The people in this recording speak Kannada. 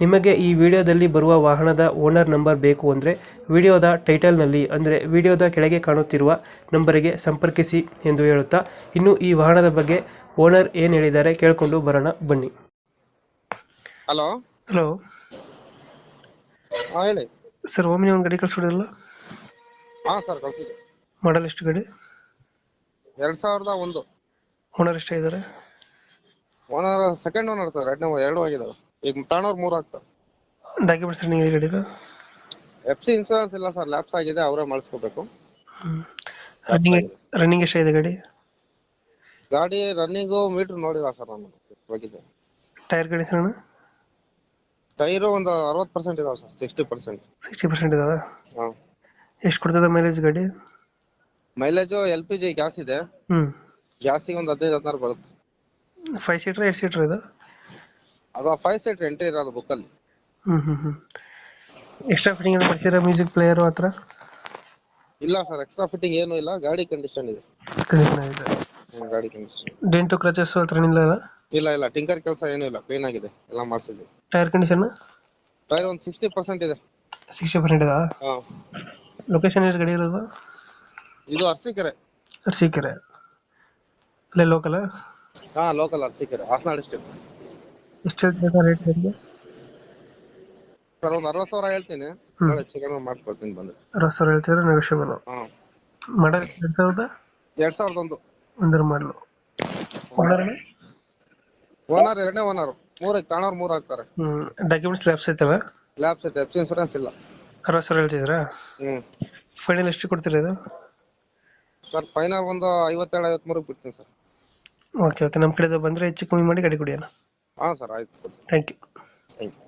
ನಿಮಗೆ ಈ ವಿಡಿಯೋದಲ್ಲಿ ಬರುವ ವಾಹನದ ಓನರ್ ನಂಬರ್ ಬೇಕು ಅಂದರೆ ವಿಡಿಯೋದ ಟೈಟಲ್ನಲ್ಲಿ ಅಂದರೆ ವಿಡಿಯೋದ ಕೆಳಗೆ ಕಾಣುತ್ತಿರುವ ನಂಬರಿಗೆ ಸಂಪರ್ಕಿಸಿ ಎಂದು ಹೇಳುತ್ತಾ ಇನ್ನು ಈ ವಾಹನದ ಬಗ್ಗೆ ಓನರ್ ಏನು ಹೇಳಿದ್ದಾರೆ ಕೇಳಿಕೊಂಡು ಬರೋಣ ಬನ್ನಿ. ಹಲೋ? ಹಲೋ? ಹಾಂ ಹೇಳಿ. ಸರ್ ಒಮ್ಮೆ ಒಂದು ಗಾಡಿ ಕಳಿಸ್ಬಿಡಲ್ಲ ಹಾಂ ಸರ್ ಕಳ್ಸಿದ್ದೆ. ಮಾಡಲ್ ಎಷ್ಟು ಗಾಡಿ? ಎರಡು ಸಾವಿರದ ಒಂದು. ಓನರ್ ಎಷ್ಟಾಗಿದ್ದಾರೆ? ಓನರ್ ಸೆಕೆಂಡ್ ಓನರ್ ಸರ್ ಎರಡನೇ ಎರಡು ಆಗಿದಾವೆ ಈಗ ತಾಣೋರು ಮೂರು ಆಗ್ತಾರೆ ಡಾಕ್ಯುಮೆಂಟ್ಸ್ ರನ್ನಿಂಗ್ ಇದೆ ಗಾಡಿದು ಎಫ್ ಸಿ ಇನ್ಸೂರೆನ್ಸ್ ಇಲ್ಲ ಸರ್ ಲ್ಯಾಪ್ಸ್ ಆಗಿದೆ ಅವರೇ ಮಾಡಿಸ್ಕೋಬೇಕು ರನ್ನಿಂಗ್ ರನ್ನಿಂಗ್ ಎಷ್ಟಾಗಿದೆ ಗಾಡಿ ಗಾಡಿ ರನ್ನಿಂಗು ಮೀಟರ್ ನೋಡಿಲ್ಲ ಸರ್ ನಾನು. ಹೋಗಿದ್ದೆ ಟೈರ್ ಕಂಡೀಷನ್ ಟೈರು ಒಂದು ಅರವತ್ತು ಪರ್ಸೆಂಟ್ ಇದಾವೆ sir sixty percent sixty percent ಇದಾವೆ? ಹಾಂ. ಎಷ್ಟು ಕೊಡ್ತದೆ ಮೈಲೇಜ್ ಗಾಡಿ? Mileage L P G gas ಇದೆ. ಹ್ಞೂ ಗ್ಯಾಸಿಗೆ ಒಂದು ಹದಿನೈದು ಹದಿನಾರು ಬರುತ್ತೆ. ಫೈವ್ ಸೀಟ್ರ್ ಏಟ್ ಸೀಟ್ರ್ ಇದು? ಅದು ಫೈವ್ ಸೀಟ್ ಎಂಟ್ರಿ ಇರೋದು ಬುಕ್ ಅಲ್ಲಿ. ಹ್ಮ್ ಹ್ಞೂ ಎಕ್ಸ್ಟ್ರಾ ಫಿಟ್ಟಿಂಗ್ ಏನು ಮಾಡ್ತೀರಾ ಮ್ಯೂಸಿಕ್ ಪ್ಲೇಯರ್ ಹತ್ರ? ಇಲ್ಲ ಸರ್ ಎಕ್ಸ್ಟ್ರಾ ಫಿಟ್ಟಿಂಗ್ ಏನೂ ಇಲ್ಲ ಗಾಡಿ ಕಂಡೀಷನ್ ಇದೆ. ಕಂಡೀಷನ್ ಆಗಿದೆ. ಹ್ಮ್, ಗಾಡಿ ಕಂಡೀಷನ್ ಡೆಂಟು ಕ್ರಚಸ್ ಹತ್ರ ಇಲ್ಲ ಅಲ್ಲ? ಇಲ್ಲ ಇಲ್ಲ ಟಿಂಕರ್ ಕೆಲಸ ಏನೂ ಇಲ್ಲ ಕ್ಲೀನ್ ಆಗಿದೆ ಎಲ್ಲ ಮಾಡಿಸಿದ್ವಿ ಟೈರ್ ಕಂಡೀಷನ್ ಟೈರ್ ಒಂದು ಸಿಕ್ಸ್ಟಿ ಪರ್ಸೆಂಟ್ ಇದೆ. ಸಿಕ್ಸ್ಟಿ ಪರ್ಸೆಂಟ್ ಇದಾ? ಹಾ. ಲೊಕೇಶನ್ ಎಷ್ಟು ಗಡಿ ಇರೋದು? ಇದು ಅರ್ಸಿಕೆರೆ. ಅರ್ಸಿಕೆರೆ. ಅಲ್ಲೇ ಲೋಕಲ್ ಹಾ ಲೋಕಲ್ ಅರ್ಸಿಕೆರೆ ಹಾಸನ ಡಿಸ್ಟ್ರಿಕ್ಟ್ ಎಷ್ಟು ಹೇಳ್ತೀರಾ ರೇಟ್ ಹೇಳಿ ಸರ್ ಒಂದು ಅರವತ್ತು ಸಾವಿರ ಹೇಳ್ತೀನಿ. ಹ್ಮ್. ನಾಳೆ ಚಿಕನ್ ಮಾಡ್ಕೊಡ್ತೀನಿ ಬಂದು. ಅರವತ್ತು ಸಾವಿರ ಹೇಳ್ತಿದ್ರೆ ನೆಗೋಷಿಯಬಲ್ ಹಾ. ಮಾಡಲ್ ಎರಡು ಸಾವಿರದ ಎರಡ್ ಸಾವಿರದ ಒಂದು ಒಂದರ ಮಾಡಲು ಓನರ್ ಓನರ್ ಎರಡನೇ ಓನರ್ ಮೂರು ಕಾಣೋರ್ ಮೂರು ಆಗ್ತಾರೆ. ಹ್ಞೂ ಡಾಕ್ಯುಮೆಂಟ್ಸ್ ಲ್ಯಾಬ್ಸ್ ಐತಲ್ಲ ಲ್ಯಾಬ್ಸ್ ಐತೆ ಎಫ್ ಇನ್ಸೂರೆನ್ಸ್ ಇಲ್ಲ. ಅರವತ್ತು ಸಾವಿರ ಹೇಳ್ತಿದ್ದೀರಾ? ಹ್ಮ್. ಫೈನಲ್ ಎಷ್ಟು ಕೊಡ್ತೀರಾ ಇದು? ಸರ್ ಫೈನಲ್ ಒಂದು ಐವತ್ತೆರಡು ಐವತ್ಮೂರು ಬಿಡ್ತೀನಿ ಸರ್. ಓಕೆ ಓಕೆ ನಮ್ಮ ಕಡೆ ಬಂದರೆ ಹೆಚ್ಚು ಕಮ್ಮಿ ಮಾಡಿ ಗಾಡಿ ಕೊಡಿ ಅಣ್ಣ. ಹಾ ಸರ್ ಆಯ್ತು ಥ್ಯಾಂಕ್ ಯು ಥ್ಯಾಂಕ್ ಯು